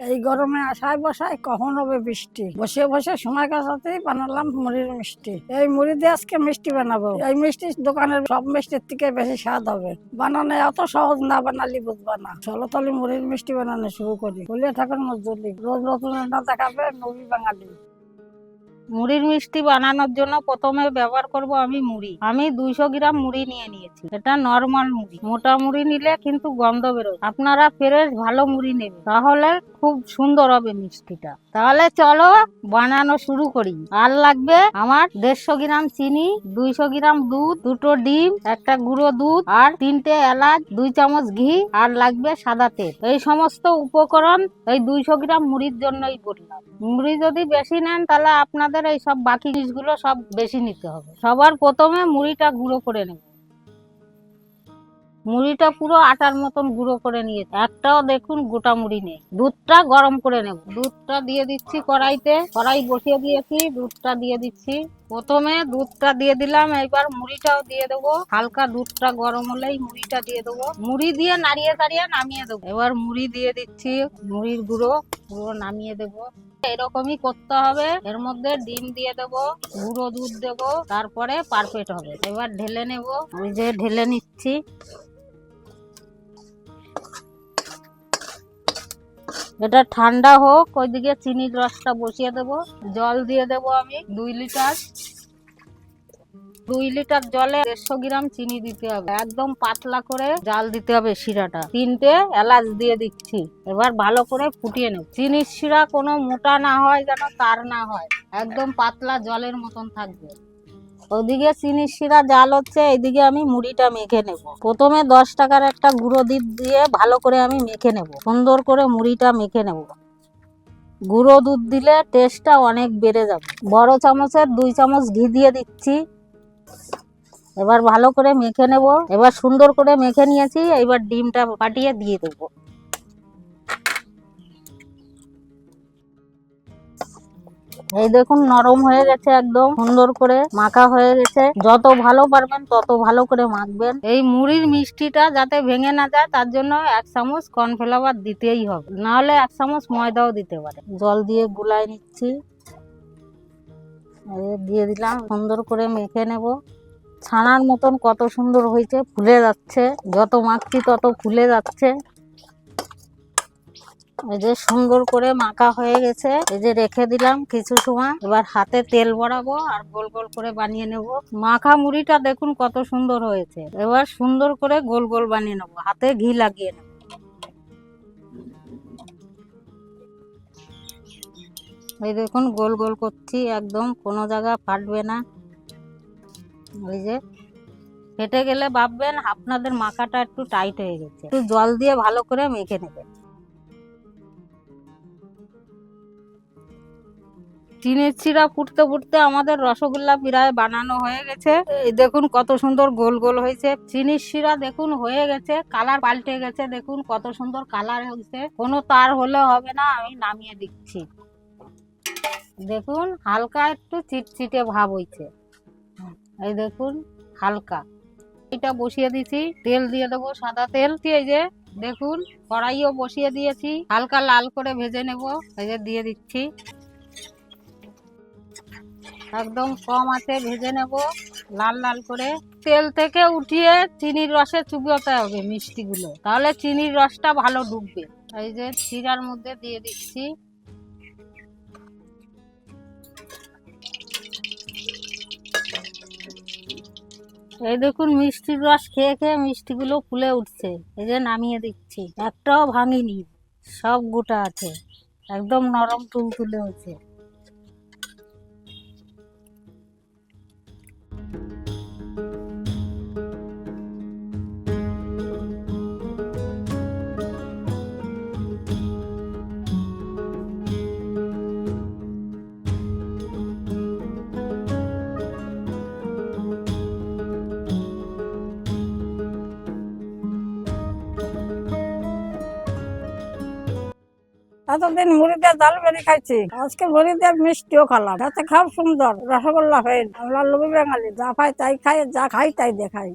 এই গরমে আশায় বসায় কখন হবে বৃষ্টি? বসে বসে সময় কাটাতেই বানালাম মুড়ির মিষ্টি। এই মুড়ি দিয়ে আজকে মিষ্টি বানাবো। এই মিষ্টি দোকানের সব মিষ্টির থেকে বেশি স্বাদ হবে। বানানো এত সহজ না বানালি বুঝবা না। চলো তাহলে মুড়ির মিষ্টি বানানো শুরু করি। বলিয়া থাকুন মজুরি রোজ রান্না দেখাবে নবী বাঙালি। মুড়ির মিষ্টি বানানোর জন্য প্রথমে ব্যবহার করব আমি মুড়ি। আমি দুইশো গ্রাম মুড়ি নিয়ে নিয়েছি। এটা নর্মাল মুড়ি। মোটা মুড়ি নিলে কিন্তু গন্ধ বেরোয়। আপনারা ফ্রেশ ভালো মুড়ি নেবেন। তাহলে খুব সুন্দর হবে মিষ্টিটা। তাহলে চলো বানানো শুরু করি। আর লাগবে আমার দেড়শো গ্রাম চিনি, দুইশো গ্রাম দুধ, দুটো ডিম, একটা গুঁড়ো দুধ আর তিনটে এলাচ, দুই চামচ ঘি আর লাগবে সাদা তেল। এই সমস্ত উপকরণ এই দুইশো গ্রাম মুড়ির জন্যই বললাম মুড়ি যদি বেশি নেন তাহলে আপনাদের এই সব বাকি জিনিসগুলো সব বেশি নিতে হবে। সবার প্রথমে মুড়িটা গুঁড়ো করে নেব। মুড়িটা পুরো আটার মতন গুঁড়ো করে নিয়েছে। একটাও দেখুন গোটা মুড়ি নেই। দুধটা গরম করে নেব। দুধটা দিয়ে দিচ্ছি কড়াইতে। কড়াই বসিয়ে দিয়েছি, দুধটা দিয়ে দিচ্ছি। প্রথমে দুধটা দিয়ে দিলাম, এবার মুড়িটাও দিয়ে দেবো। হালকা দুধটা গরম হলেই মুড়িটা দিয়ে দেবো। মুড়ি দিয়ে নাড়িয়ে তাড়িয়ে নামিয়ে দেবো। এবার মুড়ি দিয়ে দিচ্ছি মুড়ির গুঁড়ো, পুরো নামিয়ে দেবো। এরকমই করতে হবে। এর মধ্যে ডিম দিয়ে দেব, গুঁড়ো দুধ দেব, তারপরে পারফেক্ট হবে। এবার ঢেলে নেব। ওই যে ঢেলে নিচ্ছি। এটা ঠান্ডা হোক, ওইদিকে চিনির রসটা বসিয়ে দেব। জল দিয়ে দেব আমি দুই লিটার। দুই লিটার জলে দেড়শো গ্রাম চিনি দিতে হবে। একদম পাতলা করে জাল দিতে হবে শিরাটা। তিনটে এলাচ দিয়ে দিচ্ছি। এবার ভালো করে ফুটিয়ে নেব। চিনির শিরা কোনো মোটা না হয়, যেন তার না হয়। একদম পাতলা জলের মতন থাকবে। ওদিকে চিনির শিরা জাল হচ্ছে, এইদিকে আমি মুড়িটা মেখে নেব। প্রথমে দশ টাকার একটা গুঁড়ো দুধ দিয়ে ভালো করে আমি মেখে নেব। সুন্দর করে মুড়িটা মেখে নেব। গুঁড়ো দুধ দিলে টেস্টটা অনেক বেড়ে যাবে। বড় চামচের দুই চামচ ঘি দিয়ে দিচ্ছি। এবার ভালো করে মেখে নেব। এবার সুন্দর করে মেখে নিয়েছি এবার ডিমটা ফাটিয়ে দিয়ে দেবো। এই দেখুন নরম হয়ে গেছে একদম, সুন্দর করে মাখা হয়ে গেছে। যত ভালো পারবেন, তত ভালো করে মাখবেন। এই মুড়ির মিষ্টিটা যাতে ভেঙে না যায়, তার জন্য এক চামচ কর্নফ্লাওয়ার দিতেই হবে। নাহলে এক চামচ ময়দাও দিতে পারে। জল দিয়ে গুলাই নিচ্ছি। দিয়ে দিলাম, সুন্দর করে মেখে নেব। ছানার মতন কত সুন্দর হয়েছে, ফুলে যাচ্ছে। যত মাখছি, তত ফুলে যাচ্ছে। এই যে সুন্দর করে মাখা হয়ে গেছে। এই যে রেখে দিলাম কিছু সময়। এবার হাতে তেল বড়াবো আর গোল গোল করে বানিয়ে নেব। মাখা মুড়িটা দেখুন কত সুন্দর হয়েছে। এবার সুন্দর করে গোল গোল বানিয়ে নেব। হাতে ঘি লাগিয়ে নেব। এই দেখুন গোল গোল করছি, একদম কোনো জায়গা ফাটবে না। ওই যে ফেটে গেলে ভাববেন আপনাদের মাখাটা একটু টাইট হয়ে গেছে। একটু জল দিয়ে ভালো করে মেখে নেবেন। চিনির চিরা ফুটতে ফুটতে আমাদের রসগোল্লা প্রায় বানানো হয়ে গেছে। দেখুন কত সুন্দর গোল গোল হয়েছে। চিনির শিরা দেখুন হয়ে গেছে, কালার পাল্টে গেছে। দেখুন কত সুন্দর কালার হয়েছে। কোনো তার হলে হবে না, আমি নামিয়ে দিচ্ছি। দেখুন হালকা একটু চিটচিটে ভাব হয়েছে। এই দেখুন হালকা। এটা বসিয়ে দিছি, তেল দিয়ে দেবো সাদা তেল। দিয়ে যে? দেখুন কড়াইও বসিয়ে দিয়েছি। হালকা লাল করে ভেজে নেব। যে দিয়ে দিচ্ছি। একদম কম আছে, ভেজে নেব, লাল লাল করে। তেল থেকে উঠিয়ে চিনির রসে চুবোতে হবে মিষ্টিগুলো। তাহলে চিনির রসটা ভালো ডুববে এই যে চিরার মধ্যে দিয়ে দিচ্ছি। এই দেখুন, মিষ্টির রস খেয়ে খেয়ে মিষ্টিগুলো ফুলে উঠছে। এই যে নামিয়ে দিচ্ছি। একটাও ভাঙিনি। সব গোটা আছে। একদম নরম তুলতুলে হয়েছে। এতদিন মুড়ি দিয়ে জাল বেরি খাইছি। আজকে মুড়ি দিয়ে মিষ্টিও খালাম। এতে খাও সুন্দর। রসগোল্লা হয়ে আমরা লোভী বাঙালি। যা পাই তাই খাই, যা খাই তাই দেখাই।